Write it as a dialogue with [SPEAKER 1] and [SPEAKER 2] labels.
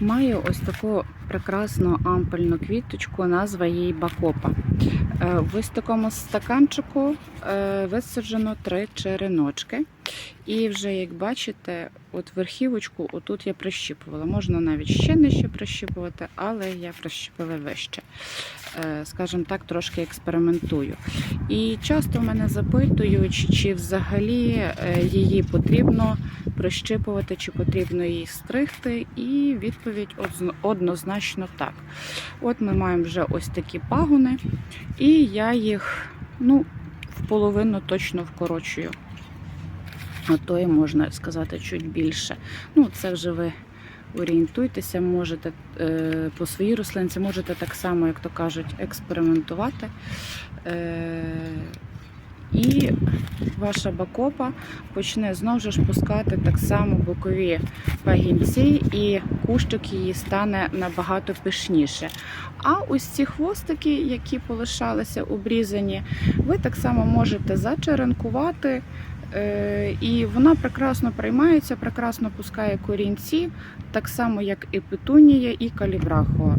[SPEAKER 1] Маю ось таку прекрасну ампельну квіточку, назва її Бакопа. Е, В ось такому стаканчику е, висаджено три череночки. І вже, як бачите, от верхівочку отут я прищіпувала. Можна навіть ще нижче прищіпувати, але я прищепила вище. Е, Скажімо так, трошки експериментую. І часто мене запитують, чи взагалі е, її потрібно прищипувати, чи потрібно її стригти, і відповідь однозначно так. От ми маємо вже ось такі пагони, і я їх ну, в половину точно вкорочую. А то і можна сказати чуть більше. Ну, це вже ви орієнтуйтеся, можете е, по своїй рослинці, можете так само, як то кажуть, експериментувати. Е, і ваша бакопа почне знову ж пускати так само бокові пагінці, і кущик її стане набагато пишніше. А ось ці хвостики, які полишалися обрізані, ви так само можете зачеренкувати. Е, І вона прекрасно приймається, прекрасно пускає корінці, так само як і петунія, і калібрахо.